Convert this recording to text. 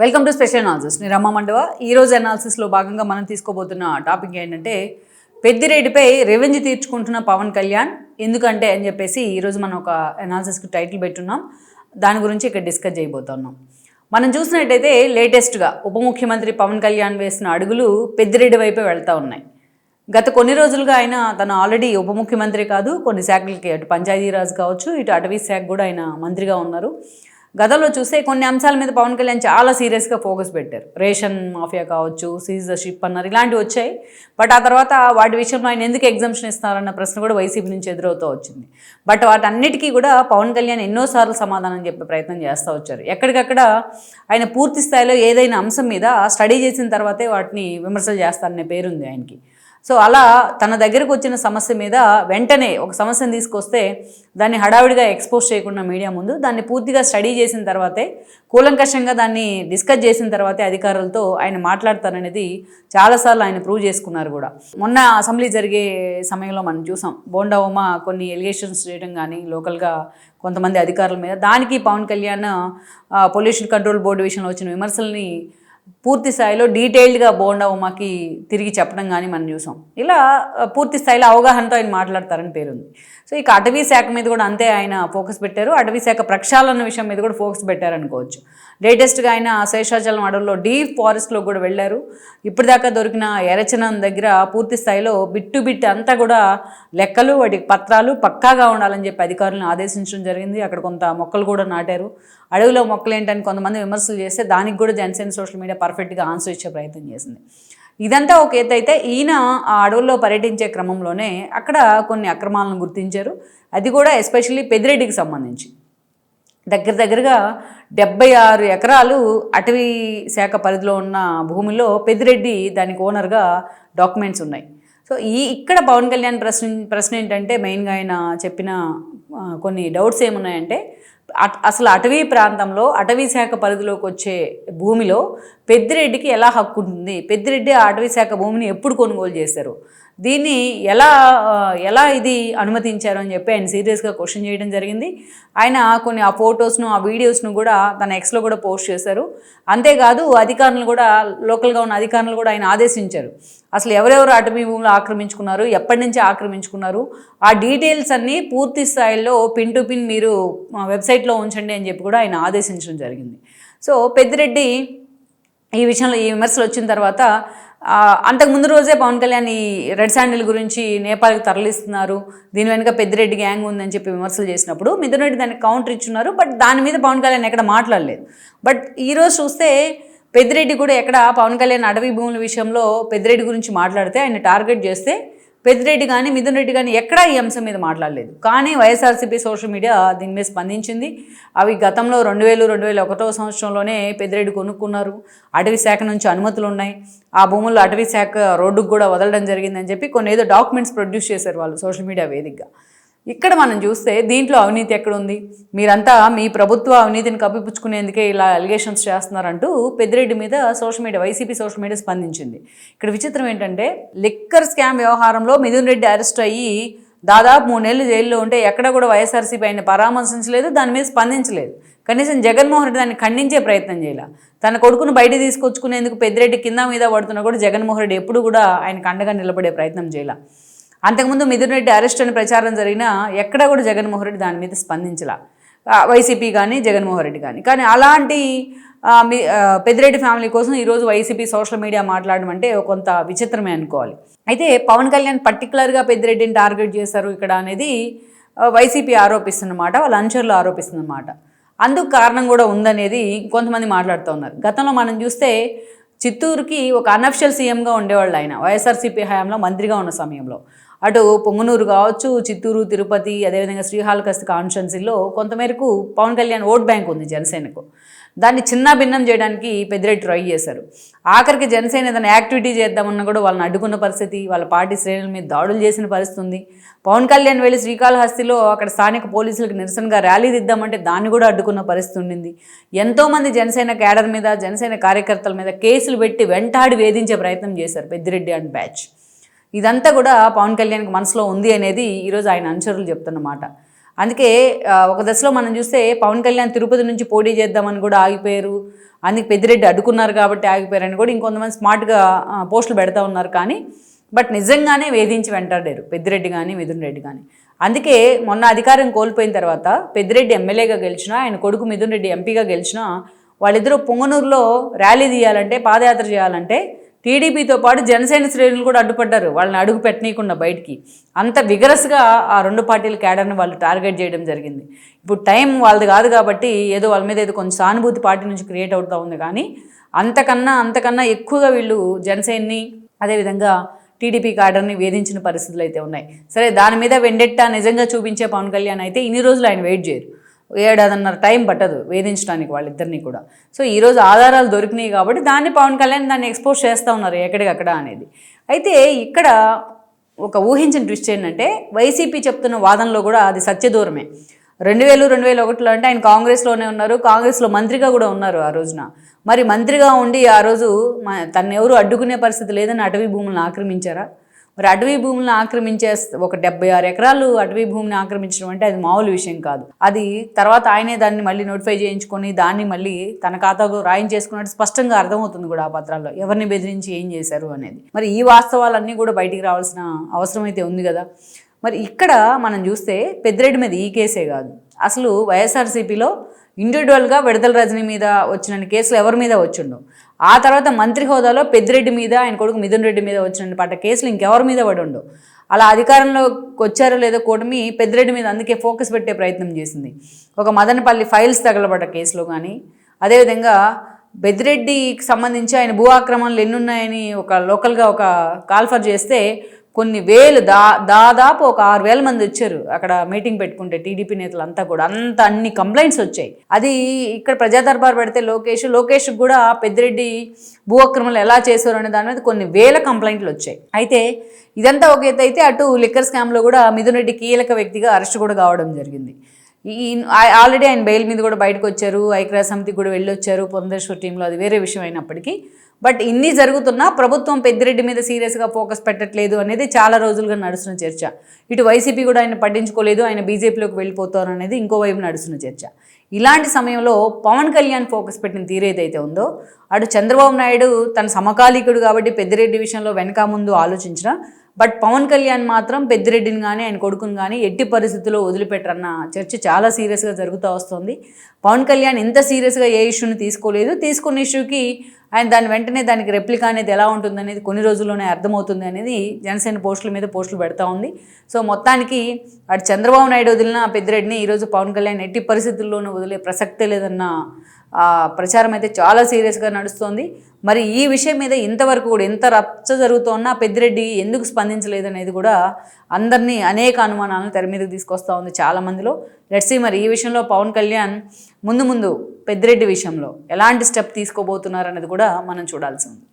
Welcome to special analysis నేను రమ్మ మండవ. ఈ రోజు అనాలిసిస్లో భాగంగా మనం తీసుకోబోతున్న టాపిక్ ఏంటంటే పెద్దిరెడ్డిపై రెవెంజ్ తీర్చుకుంటున్న పవన్ కళ్యాణ్ ఎందుకంటే అని చెప్పేసి ఈరోజు మనం ఒక అనాలిసిస్కి టైటిల్ పెట్టున్నాం. దాని గురించి ఇక్కడ డిస్కస్ చేయబోతున్నాం. మనం చూసినట్టయితే లేటెస్ట్గా ఉప ముఖ్యమంత్రి పవన్ కళ్యాణ్ వేసిన అడుగులు పెద్దిరెడ్డి వైపే వెళ్తూ ఉన్నాయి. గత కొన్ని రోజులుగా ఆయన తను ఆల్రెడీ ఉప ముఖ్యమంత్రి కాదు కొన్ని శాఖలకి అటు పంచాయతీరాజ్ కావచ్చు ఇటు అటవీ శాఖ కూడా ఆయన మంత్రిగా ఉన్నారు. గతంలో చూస్తే కొన్ని అంశాల మీద పవన్ కళ్యాణ్ చాలా సీరియస్గా ఫోకస్ పెట్టారు. రేషన్ మాఫియా కావచ్చు సీజర్షిప్ అన్నారు ఇలాంటివి వచ్చాయి. బట్ ఆ తర్వాత వాటి విషయంలో ఆయన ఎందుకు ఎగ్జామ్షన్ ఇస్తున్నారన్న ప్రశ్న కూడా వైసీపీ నుంచి ఎదురవుతూ వచ్చింది. బట్ వాటన్నిటికీ కూడా పవన్ కళ్యాణ్ ఎన్నోసార్లు సమాధానం చెప్పే ప్రయత్నం చేస్తూ వచ్చారు. ఎక్కడికక్కడ ఆయన పూర్తి స్థాయిలో ఏదైనా అంశం మీద స్టడీ చేసిన తర్వాతే వాటిని విమర్శలు చేస్తారనే పేరుంది ఆయనకి. సో అలా తన దగ్గరకు వచ్చిన సమస్య మీద వెంటనే ఒక సమస్యను తీసుకొస్తే దాన్ని హడావిడిగా ఎక్స్పోజ్ చేయకుండా మీడియా ముందు దాన్ని పూర్తిగా స్టడీ చేసిన తర్వాతే కూలంకషంగా దాన్ని డిస్కస్ చేసిన తర్వాతే అధికారులతో ఆయన మాట్లాడతారనేది చాలాసార్లు ఆయన ప్రూవ్ చేసుకున్నారు కూడా. మొన్న అసెంబ్లీ జరిగే సమయంలో మనం చూసాం బోండా ఉమా కొన్ని ఎలిగేషన్స్ చేయడం కానీ లోకల్గా కొంతమంది అధికారుల మీద దానికి Pawan Kalyan pollution control board విషయంలో వచ్చిన విమర్శల్ని పూర్తి స్థాయిలో డీటెయిల్డ్గా బోండా ఉమాకి తిరిగి చెప్పడం కానీ మనం చూసాం. ఇలా పూర్తి స్థాయిలో అవగాహనతో ఆయన మాట్లాడతారని పేరుంది. సో ఇక అటవీ శాఖ మీద కూడా అంతే ఆయన ఫోకస్ పెట్టారు. అటవీ శాఖ ప్రక్షాళన విషయం మీద కూడా ఫోకస్ పెట్టారనుకోవచ్చు. లేటెస్ట్గా ఆయన శేషాచలం అడవుల్లో డీప్ ఫారెస్ట్లో కూడా వెళ్ళారు. ఇప్పటిదాకా దొరికిన ఎరచనం దగ్గర పూర్తి స్థాయిలో బిట్టు బిట్ అంతా కూడా లెక్కలు వాటికి పత్రాలు పక్కాగా ఉండాలని చెప్పి అధికారులను ఆదేశించడం జరిగింది. అక్కడ కొంత మొక్కలు కూడా నాటారు. అడవిలో మొక్కలు ఏంటని కొంతమంది విమర్శలు చేస్తే దానికి కూడా జనసేన సోషల్ మీడియా పర్ఫెక్ట్గా ఆన్సర్ ఇచ్చే ప్రయత్నం చేసింది. ఇదంతా ఒక ఎత్తు అయితే ఈయన ఆ అడవుల్లో పర్యటించే క్రమంలోనే అక్కడ కొన్ని అక్రమాలను గుర్తించారు. అది కూడా ఎస్పెషల్లీ పెద్దిరెడ్డికి సంబంధించి. దగ్గర దగ్గరగా డెబ్బై ఆరు ఎకరాలు అటవీ శాఖ పరిధిలో ఉన్న భూమిలో పెద్దిరెడ్డి దానికి ఓనర్గా డాక్యుమెంట్స్ ఉన్నాయి. సో ఈ ఇక్కడ పవన్ కళ్యాణ్ ప్రశ్న ప్రశ్న ఏంటంటే మెయిన్గా ఆయన చెప్పిన కొన్ని డౌట్స్ ఏమున్నాయంటే అసలు అటవీ ప్రాంతంలో అటవీ శాఖ పరిధిలోకి వచ్చే భూమిలో పెద్దిరెడ్డికి ఎలా హక్కు ఉంటుంది? పెద్దిరెడ్డి ఆ అటవీ శాఖ భూమిని ఎప్పుడు కొనుగోలు చేశారు? దీన్ని ఎలా ఎలా ఇది అనుమతించారు అని చెప్పి ఆయన సీరియస్గా క్వశ్చన్ చేయడం జరిగింది. ఆయన కొన్ని ఆ ఫొటోస్ను ఆ వీడియోస్ను కూడా తన ఎక్స్లో కూడా పోస్ట్ చేశారు. అంతేకాదు అధికారులు కూడా లోకల్గా ఉన్న అధికారులు కూడా ఆయన ఆదేశించారు. అసలు ఎవరెవరు అటవీ భూములు ఆక్రమించుకున్నారు? ఎప్పటి నుంచి ఆక్రమించుకున్నారు? ఆ డీటెయిల్స్ అన్నీ పూర్తి స్థాయిలో పిన్ టు పిన్ మీరు వెబ్సైట్లో ఉంచండి అని చెప్పి కూడా ఆయన ఆదేశించడం జరిగింది. సో పెద్దిరెడ్డి ఈ విషయంలో ఈ విమర్శలు వచ్చిన తర్వాత అంతకు ముందు రోజే పవన్ కళ్యాణ్ ఈ రెడ్ శాండిల్ గురించి నేపాల్కి తరలిస్తున్నారు. దీని వెనుక పెద్దిరెడ్డి గ్యాంగ్ ఉందని చెప్పి విమర్శలు చేసినప్పుడు మిథున్ రెడ్డి దానికి కౌంటర్ ఇచ్చున్నారు. బట్ దాని మీద పవన్ కళ్యాణ్ ఎక్కడ మాట్లాడలేదు. బట్ ఈరోజు చూస్తే పెద్దిరెడ్డి కూడా ఎక్కడ పవన్ కళ్యాణ్ అడవి భూముల విషయంలో పెద్దిరెడ్డి గురించి మాట్లాడితే ఆయన టార్గెట్ చేస్తే పెద్దిరెడ్డి కానీ మిథున్ రెడ్డి కానీ ఎక్కడా ఈ అంశం మీద మాట్లాడలేదు. కానీ వైఎస్ఆర్సీపీ సోషల్ మీడియా దీని మీద స్పందించింది. అవి గతంలో రెండు వేలు రెండు వేల ఒకటో సంవత్సరంలోనే పెద్దిరెడ్డి కొనుక్కున్నారు. అటవీ శాఖ నుంచి అనుమతులు ఉన్నాయి ఆ భూముల్లో అటవీ శాఖ రోడ్డుకు కూడా వదలడం జరిగిందని చెప్పి కొన్ని ఏదో డాక్యుమెంట్స్ ప్రొడ్యూస్ చేశారు వాళ్ళు సోషల్ మీడియా వేదికగా. ఇక్కడ మనం చూస్తే దీంట్లో అవినీతి ఎక్కడుంది? మీరంతా మీ ప్రభుత్వ అవినీతిని కప్పిపుచ్చుకునేందుకే ఇలా అలిగేషన్స్ చేస్తున్నారంటూ పెద్దిరెడ్డి మీద social media YCP social media స్పందించింది. ఇక్కడ విచిత్రం ఏంటంటే లిక్కర్ స్కామ్ వ్యవహారంలో మిథున్ రెడ్డి అరెస్ట్ అయ్యి దాదాపు మూడు నెలలు జైల్లో ఉంటే ఎక్కడ కూడా వైఎస్ఆర్సీపీ ఆయన పరామర్శించలేదు దాని మీద స్పందించలేదు. కనీసం జగన్మోహన్ రెడ్డి దాన్ని ఖండించే ప్రయత్నం చేయాల. తన కొడుకును బయట తీసుకొచ్చుకునేందుకు పెద్దిరెడ్డి కింద మీద పడుతున్నా కూడా జగన్మోహన్ రెడ్డి ఎప్పుడు కూడా ఆయనకు అండగా నిలబడే ప్రయత్నం చేయాల. అంతకుముందు మిథున్ రెడ్డి అరెస్ట్ అని ప్రచారం జరిగినా ఎక్కడా కూడా జగన్మోహన్ రెడ్డి దాని మీద స్పందించలా. వైసీపీ కానీ జగన్మోహన్ రెడ్డి కానీ కానీ అలాంటి మీ పెద్దిరెడ్డి ఫ్యామిలీ కోసం ఈరోజు వైసీపీ సోషల్ మీడియా మాట్లాడడం అంటే కొంత విచిత్రమే అనుకోవాలి. అయితే పవన్ కళ్యాణ్ పర్టికులర్గా పెద్దిరెడ్డిని టార్గెట్ చేశారు ఇక్కడ అనేది వైసీపీ ఆరోపిస్తున్నమాట వాళ్ళ అనుచరులు ఆరోపిస్తున్నమాట. అందుకు కారణం కూడా ఉందనేది కొంతమంది మాట్లాడుతూ ఉన్నారు. గతంలో మనం చూస్తే చిత్తూరుకి ఒక అనఫిషియల్ సీఎంగా ఉండేవాళ్ళు ఆయన. వైఎస్ఆర్సీపీ హయాంలో మంత్రిగా ఉన్న సమయంలో. అటు పొంగునూరు కావచ్చు చిత్తూరు తిరుపతి అదేవిధంగా శ్రీహాళహస్తి కాన్స్టెన్సీలో కొంతమేరకు పవన్ కళ్యాణ్ ఓట్ బ్యాంక్ ఉంది జనసేనకు. దాన్ని చిన్న భిన్నం చేయడానికి పెద్దిరెడ్డి ట్రై చేశారు. ఆఖరికి జనసేన ఏదైనా యాక్టివిటీ చేద్దామన్నా కూడా వాళ్ళని అడ్డుకున్న పరిస్థితి వాళ్ళ పార్టీ శ్రేణుల మీద దాడులు చేసిన పరిస్థితి ఉంది పవన్ కళ్యాణ్ వెళ్ళి శ్రీకాళహస్తిలో అక్కడ స్థానిక పోలీసులకు నిరసనగా ర్యాలీ దిద్దామంటే దాన్ని కూడా అడ్డుకున్న పరిస్థితి ఉండింది. ఎంతోమంది జనసేన క్యాడర్ మీద జనసేన కార్యకర్తల మీద కేసులు పెట్టి వెంటాడి వేధించే ప్రయత్నం చేశారు పెద్దిరెడ్డి అండ్ బ్యాచ్. ఇదంతా కూడా పవన్ కళ్యాణ్కి మనసులో ఉంది అనేది ఈరోజు ఆయన అనుచరులు చెప్తున్నమాట. అందుకే ఒక దశలో మనం చూస్తే పవన్ కళ్యాణ్ తిరుపతి నుంచి పోటీ చేద్దామని కూడా ఆగిపోయారు. అందుకే పెద్దిరెడ్డి అడ్డుకున్నారు కాబట్టి ఆగిపోయారని కూడా ఇంకొంతమంది స్మార్ట్గా పోస్టులు పెడతా ఉన్నారు కానీ బట్ నిజంగానే వేధించి వెంటాడారు. పెద్దిరెడ్డి కానీ మిథున్ రెడ్డి కానీ అందుకే మొన్న అధికారం కోల్పోయిన తర్వాత పెద్దిరెడ్డి ఎమ్మెల్యేగా గెలిచినా ఆయన కొడుకు మిథున్ రెడ్డి ఎంపీగా గెలిచినా వాళ్ళిద్దరూ పొంగనూరులో ర్యాలీ తీయాలంటే పాదయాత్ర చేయాలంటే టీడీపీతో పాటు జనసేన శ్రేణులు కూడా అడ్డుపడ్డారు. వాళ్ళని అడుగు పెట్టనీయకుండా బయటికి. అంత విగరస్గా ఆ రెండు పార్టీల క్యాడర్ని వాళ్ళు టార్గెట్ చేయడం జరిగింది. ఇప్పుడు టైం వాళ్ళది కాదు కాబట్టి ఏదో వాళ్ళ మీద ఏదో కొంచెం సానుభూతి పార్టీ నుంచి క్రియేట్ అవుతూ ఉంది కానీ అంతకన్నా అంతకన్నా ఎక్కువగా వీళ్ళు జనసేన్ని అదేవిధంగా టీడీపీ క్యాడర్ని వేధించిన పరిస్థితులు అయితే ఉన్నాయి. సరే దాని మీద వెండెట్టా నిజంగా చూపించే పవన్ కళ్యాణ్ అయితే ఇన్ని రోజులు ఆయన వెయిట్ చేయరు. ఏడాదిన్నర టైం పట్టదు వేధించడానికి వాళ్ళిద్దరిని కూడా. సో ఈరోజు ఆధారాలు దొరికినాయి కాబట్టి దాన్ని పవన్ కళ్యాణ్ దాన్ని ఎక్స్పోజ్ చేస్తూ ఉన్నారు ఎక్కడికక్కడ అనేది. అయితే ఇక్కడ ఒక ఊహించిన ట్విస్ట్ ఏంటంటే వైసీపీ చెప్తున్న వాదనలో కూడా అది సత్యదూరమే. రెండు వేలు రెండు వేల ఒకటిలో అంటే ఆయన కాంగ్రెస్లోనే ఉన్నారు కాంగ్రెస్లో మంత్రిగా కూడా ఉన్నారు ఆ రోజున. మరి మంత్రిగా ఉండి ఆ రోజు మ- తను ఎవరు అడ్డుకునే పరిస్థితి లేదని అటవీ భూములను ఆక్రమించారా? మరి అటవీ భూములను ఆక్రమించే ఒక డెబ్బై ఆరు ఎకరాలు అటవీ భూమిని ఆక్రమించడం అంటే అది మామూలు విషయం కాదు. అది తర్వాత ఆయనే దాన్ని మళ్ళీ నోటిఫై చేయించుకొని దాన్ని మళ్ళీ తన ఖాతాకు రాయించేసుకున్నట్టు స్పష్టంగా అర్థమవుతుంది కూడా ఆ పత్రాల్లో. ఎవరిని బెదిరించి ఏం చేశారు అనేది. మరి ఈ వాస్తవాలన్నీ కూడా బయటికి రావాల్సిన అవసరం అయితే ఉంది కదా. మరి ఇక్కడ మనం చూస్తే పెద్దిరెడ్డి మీద ఈ కేసే కాదు. అసలు వైఎస్ఆర్సీపీలో ఇండివిజువల్గా విడతల రజనీ మీద వచ్చిన కేసులు ఎవరి మీద వచ్చిండో. ఆ తర్వాత మంత్రి హోదాలో పెద్దిరెడ్డి మీద ఆయన కొడుకు మిథున్ రెడ్డి మీద వచ్చిన పడ్డ కేసులు ఇంకెవరి మీద పడి ఉండవు. అలా అధికారంలోకి వచ్చారో లేదో కూటమి పెద్దిరెడ్డి మీద అందుకే ఫోకస్ పెట్టే ప్రయత్నం చేసింది. ఒక మదనపల్లి ఫైల్స్ తగలబడ్డ కేసులో కానీ అదేవిధంగా బెద్రెడ్డికి సంబంధించి ఆయన భూ ఆక్రమణలు ఎన్ని ఉన్నాయని ఒక లోకల్గా ఒక కాల్ఫర్ చేస్తే కొన్ని వేలు దా దాదాపు ఒక ఆరు వేల మంది వచ్చారు అక్కడ మీటింగ్ పెట్టుకుంటే టీడీపీ నేతలు అంతా కూడా. అంత అన్ని కంప్లైంట్స్ వచ్చాయి. అది ఇక్కడ ప్రజా దర్బార్ పెడితే లోకేష్ లోకేష్ కూడా పెద్దిరెడ్డి భూ అక్రమాలు ఎలా చేశారు అనే దాని మీద కొన్ని వేల కంప్లైంట్లు వచ్చాయి. అయితే ఇదంతా ఒక అయితే అటు లిక్కర్ స్కామ్లో కూడా మిథున్ రెడ్డి కీలక వ్యక్తిగా అరెస్ట్ కూడా కావడం జరిగింది. ఆల్రెడీ ఆయన బెయిల్ మీద కూడా బయటకు వచ్చారు ఐక్యరాజ్య సమితికి కూడా వెళ్ళొచ్చారు పురంధేశ్వర్ టీంలో అది వేరే విషయం అయినప్పటికీ. బట్ ఇన్ని జరుగుతున్నా ప్రభుత్వం పెద్దిరెడ్డి మీద సీరియస్గా ఫోకస్ పెట్టట్లేదు అనేది చాలా రోజులుగా నడుస్తున్న చర్చ. ఇటు వైసీపీ కూడా ఆయన పట్టించుకోలేదు ఆయన బీజేపీలోకి వెళ్ళిపోతారు అనేది ఇంకోవైపు నడుస్తున్న చర్చ. ఇలాంటి సమయంలో పవన్ కళ్యాణ్ ఫోకస్ పెట్టిన తీరేదైతే ఉందో అటు చంద్రబాబు నాయుడు తన సమకాలీకుడు కాబట్టి పెద్దిరెడ్డి విషయంలో వెనక ముందు ఆలోచించిన బట్ పవన్ కళ్యాణ్ మాత్రం పెద్దిరెడ్డిని కానీ ఆయన కొడుకుని కానీ ఎట్టి పరిస్థితుల్లో వదిలిపెట్టరన్న చర్చ చాలా సీరియస్గా జరుగుతూ వస్తుంది. పవన్ కళ్యాణ్ ఇంత సీరియస్గా ఏ ఇష్యూని తీసుకోలేదు. తీసుకున్న ఇష్యూకి ఆయన దాని వెంటనే దానికి రెప్లికా అనేది ఎలా ఉంటుంది అనేది కొన్ని రోజుల్లోనే అర్థమవుతుంది అనేది జనసేన పోస్టుల మీద పోస్టులు పెడతా ఉంది. సో మొత్తానికి అటు చంద్రబాబు నాయుడు వదిలిన పెద్దిరెడ్డిని ఈరోజు పవన్ కళ్యాణ్ ఎట్టి పరిస్థితుల్లోనూ వదిలే ప్రసక్తే లేదన్న ప్రచారం అయితే చాలా సీరియస్గా నడుస్తోంది. మరి ఈ విషయం మీద ఇంతవరకు కూడా ఎంత రచ్చ జరుగుతున్నా పెద్దిరెడ్డి ఎందుకు స్పందించలేదనేది కూడా అందరినీ అనేక అనుమానాలను తెర మీదకి తీసుకొస్తూ ఉంది చాలా మందిలో. లెట్సీ మరి ఈ విషయంలో పవన్ కళ్యాణ్ ముందు ముందు పెద్దిరెడ్డి విషయంలో ఎలాంటి స్టెప్ తీసుకోబోతున్నారు అనేది కూడా మనం చూడాల్సి ఉంది.